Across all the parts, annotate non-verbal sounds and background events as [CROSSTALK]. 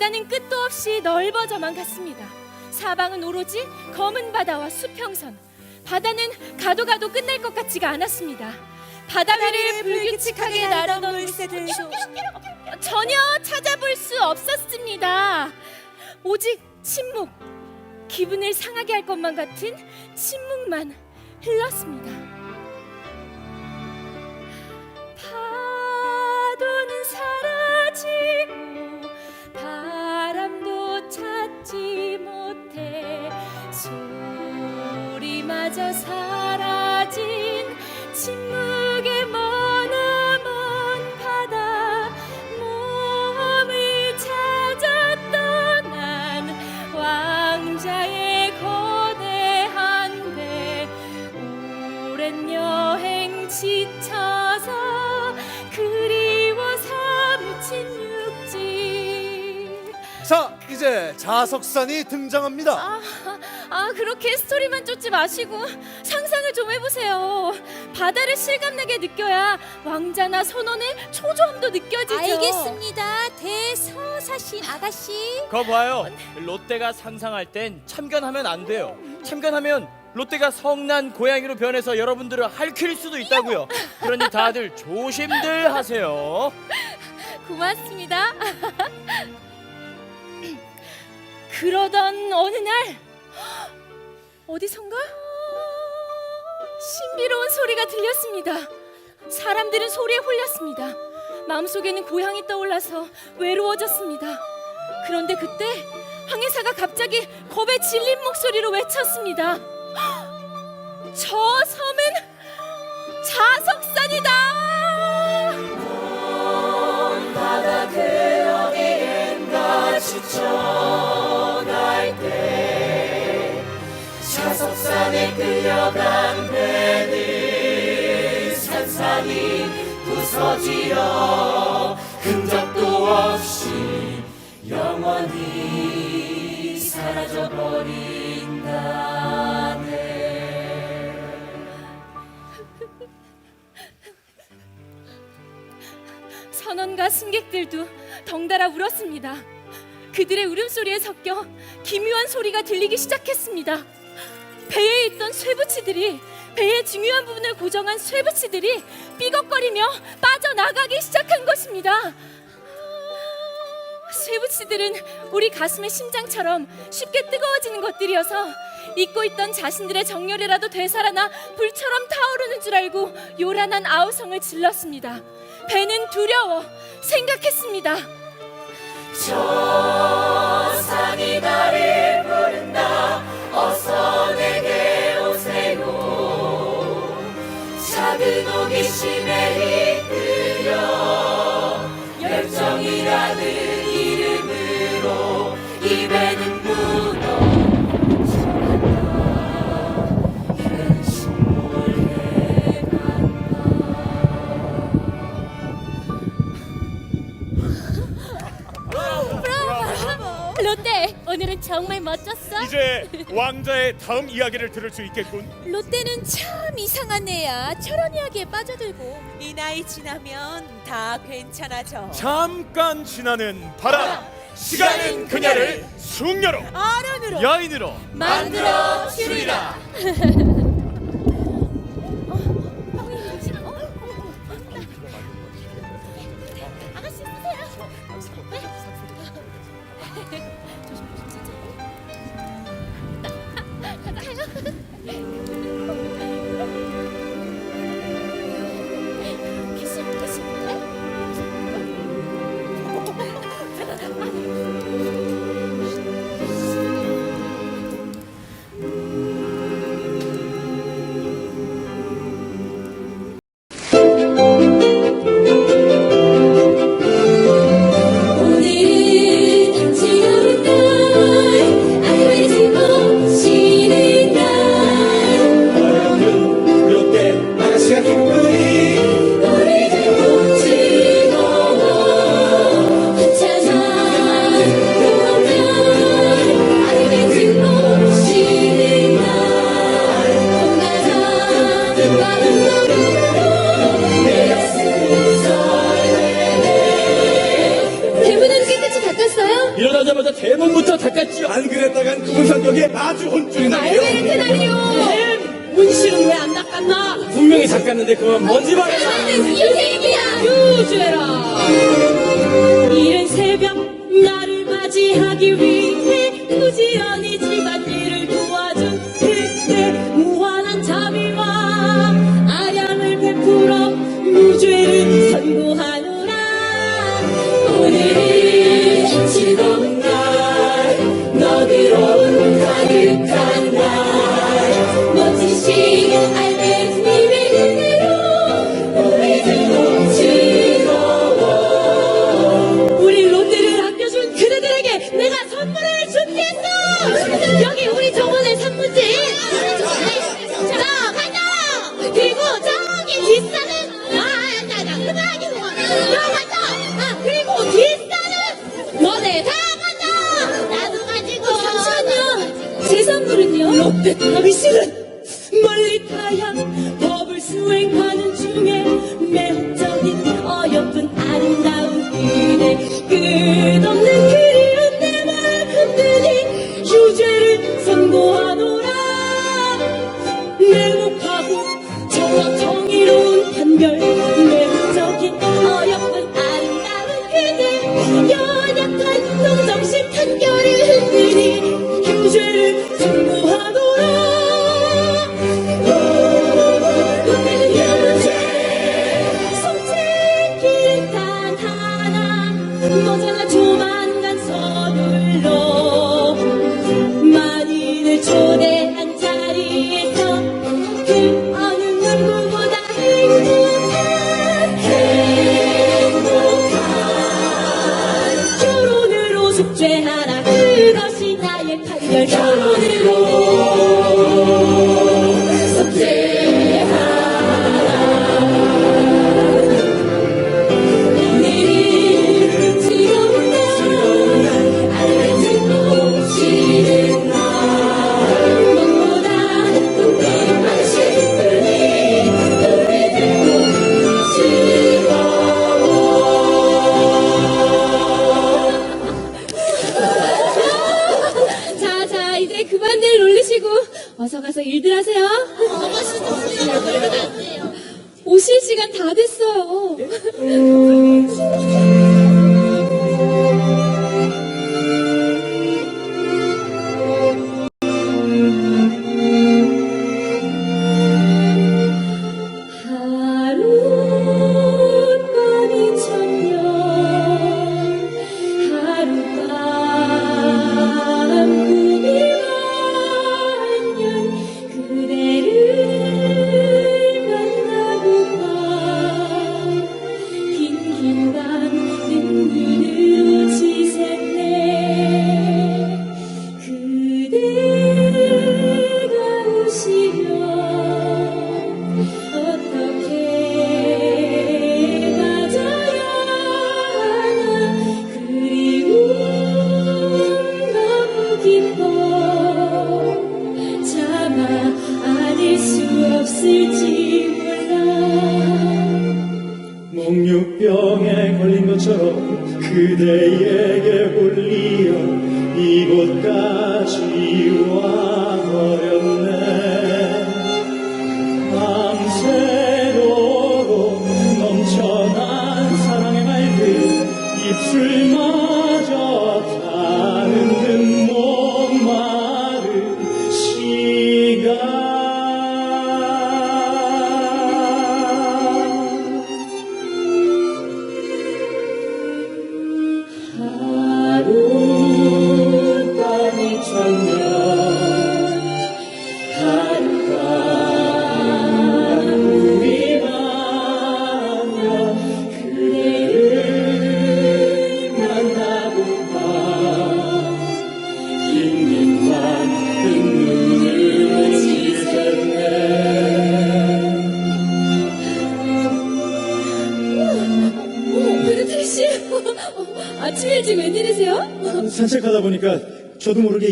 바다는 끝도 없이 넓어져만 갔습니다. 사방은 오로지 검은 바다와 수평선. 바다는 가도 가도 끝날 것 같지가 않았습니다. 바다 위를 불규칙하게 날아던 물새들 전혀 찾아볼 수 없었습니다. 오직 침묵, 기분을 상하게 할 것만 같은 침묵만 흘렀습니다. 소리마저 사라진 침묵의 머나먼 바다. 몸을 찾아 떠난 왕자의 거대한 배. 오랜 여행 지쳐서 그리워서 미친 육지. 자, 이제 자석산이 등장합니다. 아, 아 그렇게 스토리만 쫓지 마시고 상상을 좀 해보세요 바다를 실감나게 느껴야 왕자나 선원의 초조함도 느껴지죠 알겠습니다 대서사신 아가씨 거 봐요. 롯데가 상상할 땐 참견하면 안 돼요. 참견하면 롯데가 성난 고양이로 변해서 여러분들을 할킬 수도 있다고요. 그러니 다들 조심들 하세요. 고맙습니다. [LAUGHS] 그러던 어느 날 어디선가 신비로운 소리가 들렸습니다. 사람들은 소리에 홀렸습니다. 마음속에는 고향이 떠올라서 외로워졌습니다. 그런데 그때 황해사가 갑자기 겁에 질린 목소리로 외쳤습니다. 저 섬은 자석산이다! 자석산에 부서지어 흔적도 없이 영원히 사라져 버린다네. 선원과 승객들도 덩달아 울었습니다. 그들의 울음소리에 섞여 기묘한 소리가 들리기 시작했습니다. 배에 있던 쇠붙이들이 배의 중요한 부분을 고정한 쇠붙이들이 삐걱거리며 빠져나가기 시작한 것입니다. 쇠붙이들은 우리 가슴의 심장처럼 쉽게 뜨거워지는 것들이어서 잊고 있던 자신들의 정열이라도 되살아나 불처럼 타오르는 줄 알고 요란한 아우성을 질렀습니다. 배는 두려워 생각했습니다. 저 산이 나를 호기심에 이끌려 열정이라는 이름으로 롯데 오늘은 정말 멋졌어. 이제 왕자의 다음 이야기를 들을 수 있겠군. 롯데는 참 이상한 애야. 철원 이야기에 빠져들고. 이 나이 지나면 다 괜찮아져. 잠깐 지나는 바람. 시간은 그녀를 숙녀로 아련으로 여인으로 만들어 주리라 [LAUGHS] 분명히 잡혔는데 그건 먼지 바래서 이른 새벽 나를 맞이하기 위해 Have you seen it? Entonces la chuma. 어서 가서 일들 하세요.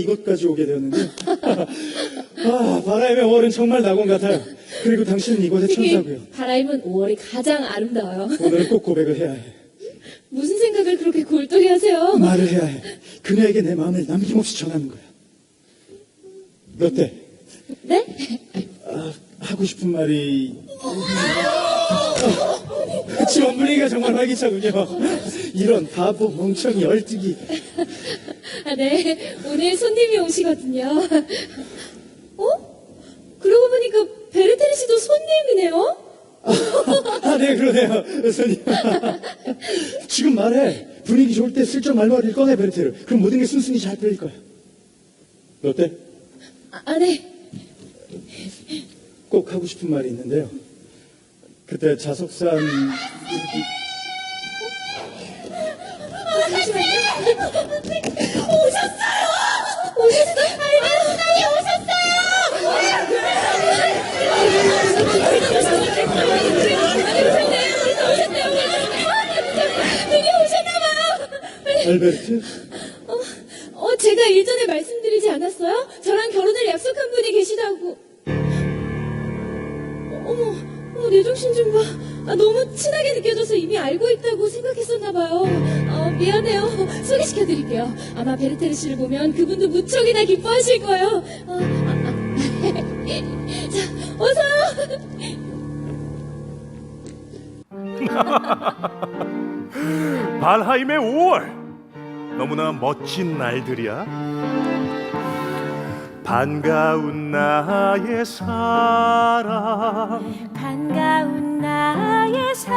이것까지 오게 되었는데 아, 바람의 5월은 정말 낙원 같아요. 그리고 당신은 이곳의 특히 천사고요. 바람은 5월이 가장 아름다워요. 오늘 꼭 고백을 해야 해. 무슨 생각을 그렇게 골똘히 하세요? 말을 해야 해. 그녀에게 내 마음을 남김없이 전하는 거야. 어때? 네? 아, 하고 싶은 말이 아, [LAUGHS] 지원 분위기가 정말 활기차군요. 이런 바보 멍청이 얼뜨기. 아, 네. 오늘 손님이 오시거든요. 어? 그러고 보니까 베르테리 씨도 손님이네요? 아, 네, 그러네요. 손님. 지금 말해. 분위기 좋을 때 슬쩍 말머리를 꺼내, 베르테르. 그럼 모든 게 순순히 잘 풀릴 거야. 롯데, 아, 아, 네. 꼭 하고 싶은 말이 있는데요. 그때 자석산. 알베르트? 어, 제가 일전에 말씀드리지 않았어요? 저랑 결혼을 약속한 분이 계시다고. 어, 어머, 어머, 내 정신 좀 봐. 아, 너무 친하게 느껴져서 이미 알고 있다고 생각했었나봐요. 어, 미안해요. 소개시켜드릴게요. 아마 베르테르 씨를 보면 그분도 무척이나 기뻐하실 거예요. 어, 아, 아. [LAUGHS] 자, 어서! [LAUGHS] 발하임의 5월 너무나 멋진 날들이야 반가운 나의 사랑. 반가운 나의 사랑.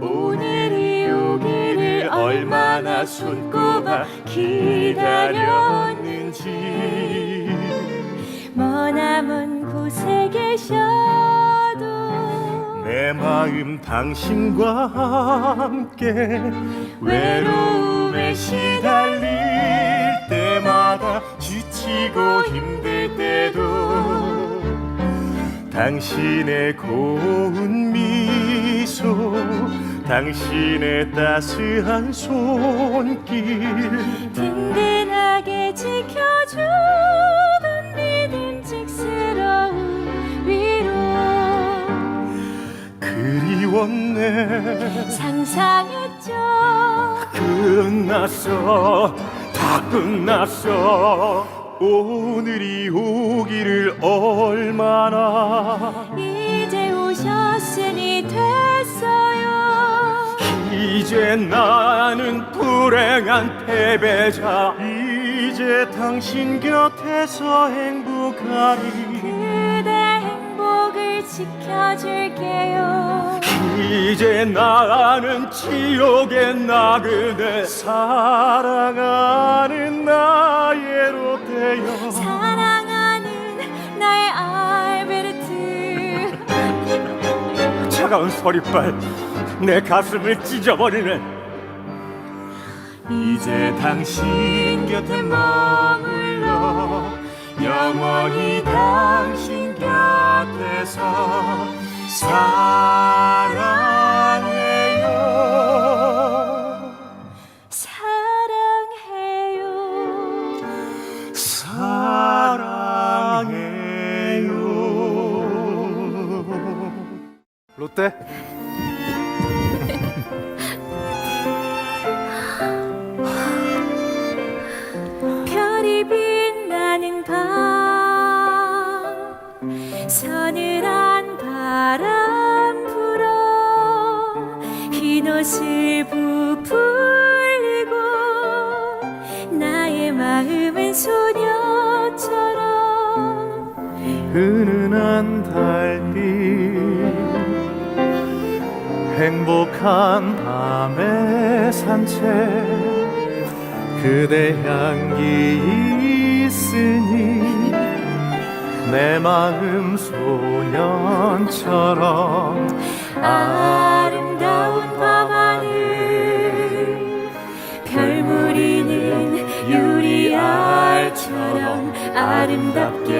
오늘이 오기를 얼마나 손꼽아 기다렸는지. 머나먼 곳에 계셔도 내 마음 당신과 함께 외로움에 시달릴 때마다 지치고 힘들 때도 당신의 고운 미소 당신의 따스한 손길. 든든하게 지켜주던 믿음직스러운 위로. 그리웠네. 상상했죠. 끝났어 다 끝났어 오늘이 오기를 얼마나 이제 오셨으니 됐어요. 이제 나는 불행한 패배자. 이제 당신 곁에서 행복하리. 그대 행복을 지켜줄게요 이제 나는 지옥의 나그네 사랑하는 나의 롯데여 사랑하는 나의 알베르트. 차가운 서리빨 내 가슴을 찢어버리네. 이제 당신 곁에 머물러 영원히 당신 곁에서 사랑해요. 사랑해요. 사랑해요. 롯데 아름답게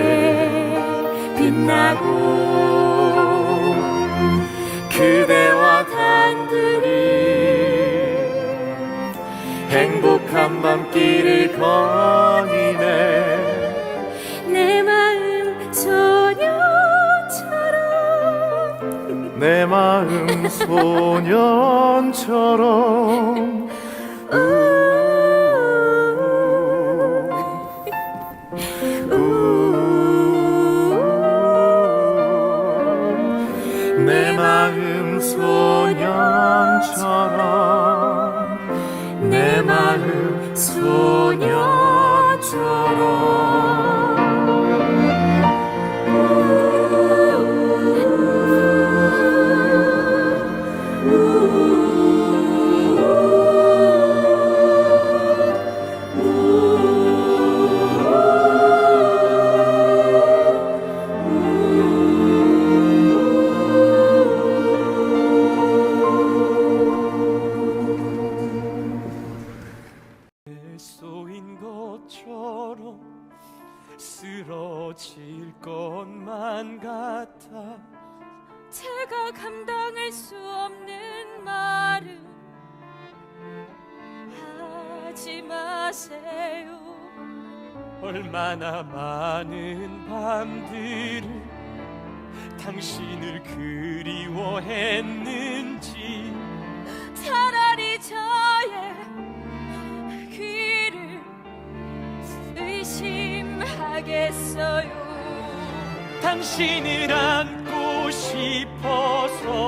빛나고 그대와 단둘이 행복한 밤길을 거니네 내 마음 소녀처럼 내 마음 소년처럼 많은 밤들을 당신을 그리워했는지 차라리 저의 귀를 의심하겠어요. 당신을 안고 싶어서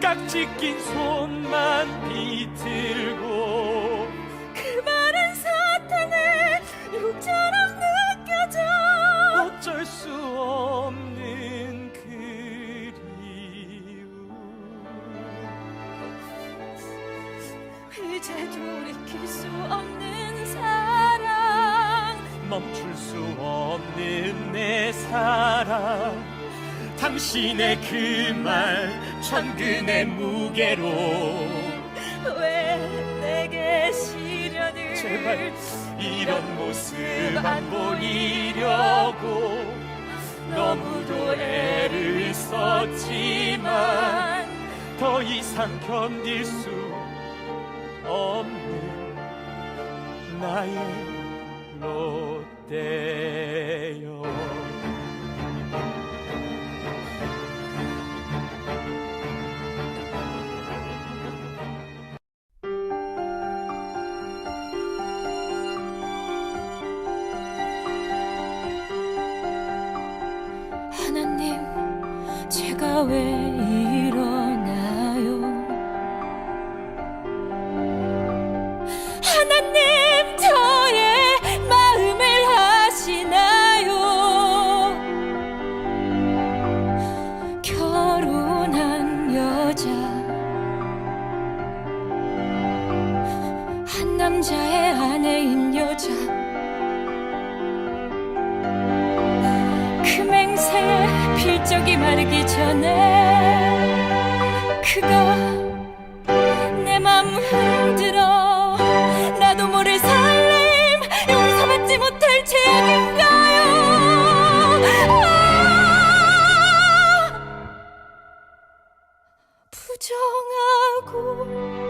깍지 낀 손만 비틀고 그 말은 사탕의 욕처럼 수 없는 그리움. 이제 돌이킬 수 없는 사랑. 멈출 수 없는 내 사랑. 당신의 그 말 천근의 무게로 왜 내게 시련을 제발 이런 모습 안 보이려고 너무도 애를 썼지만 더 이상 견딜 수 없는 나의 롯데요 제가 왜 이러 부정하고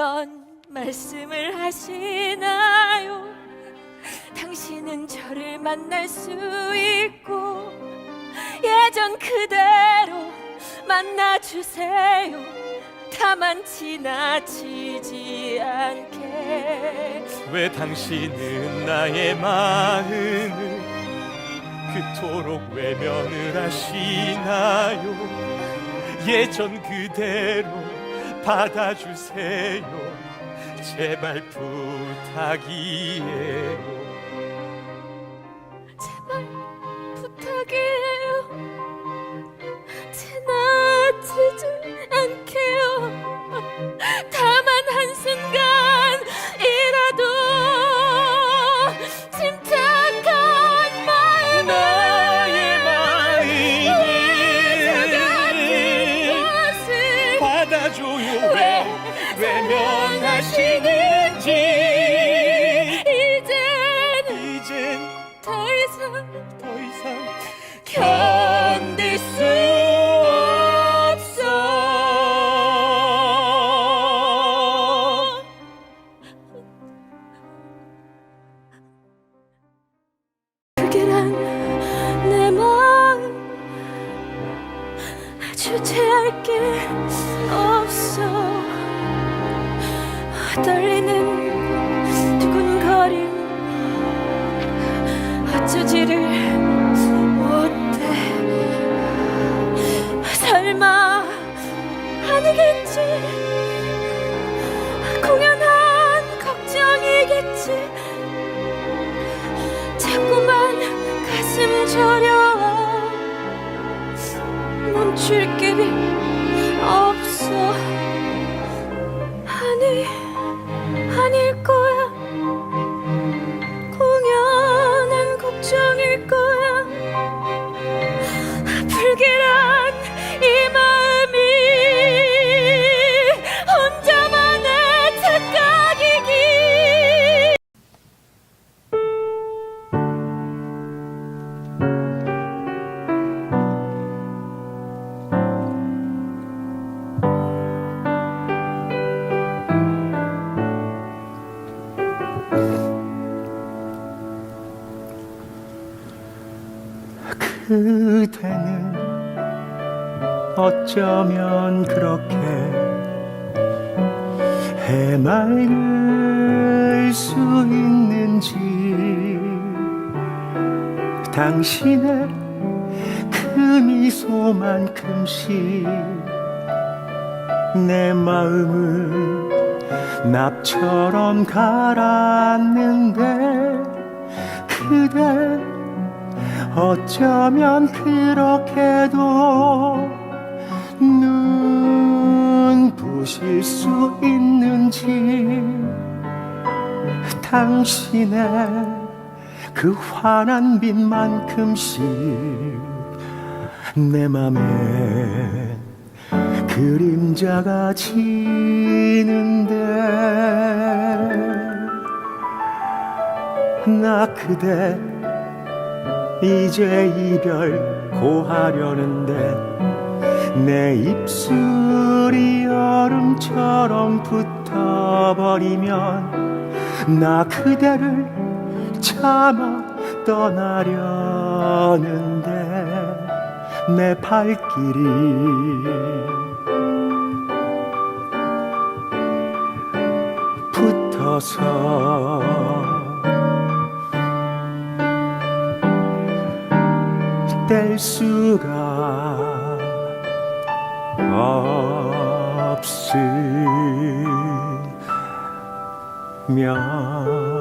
그런 말씀을 하시나요? 당신은 저를 만날 수 있고 예전 그대로 만나주세요. 다만 지나치지 않게 왜 당신은 나의 마음을 그토록 외면을 하시나요 예전 그대로 받아주세요. 제발 부탁이에요 아 그대는 어쩌면 그렇게 해맑을 수 있는지 당신의 그 미소만큼씩 내 마음을 납처럼 갈았는데 그대 어쩌면 그렇게도 눈 부실 수 있는지 당신의 그 환한 빛만큼씩 내 맘에 그림자가 지는데 나 그대 이제 이별 고하려는데 내 입술이 얼음처럼 붙어버리면 나 그대를 참아 떠나려는데 내 발길이 붙어서 뗄 수가 없으면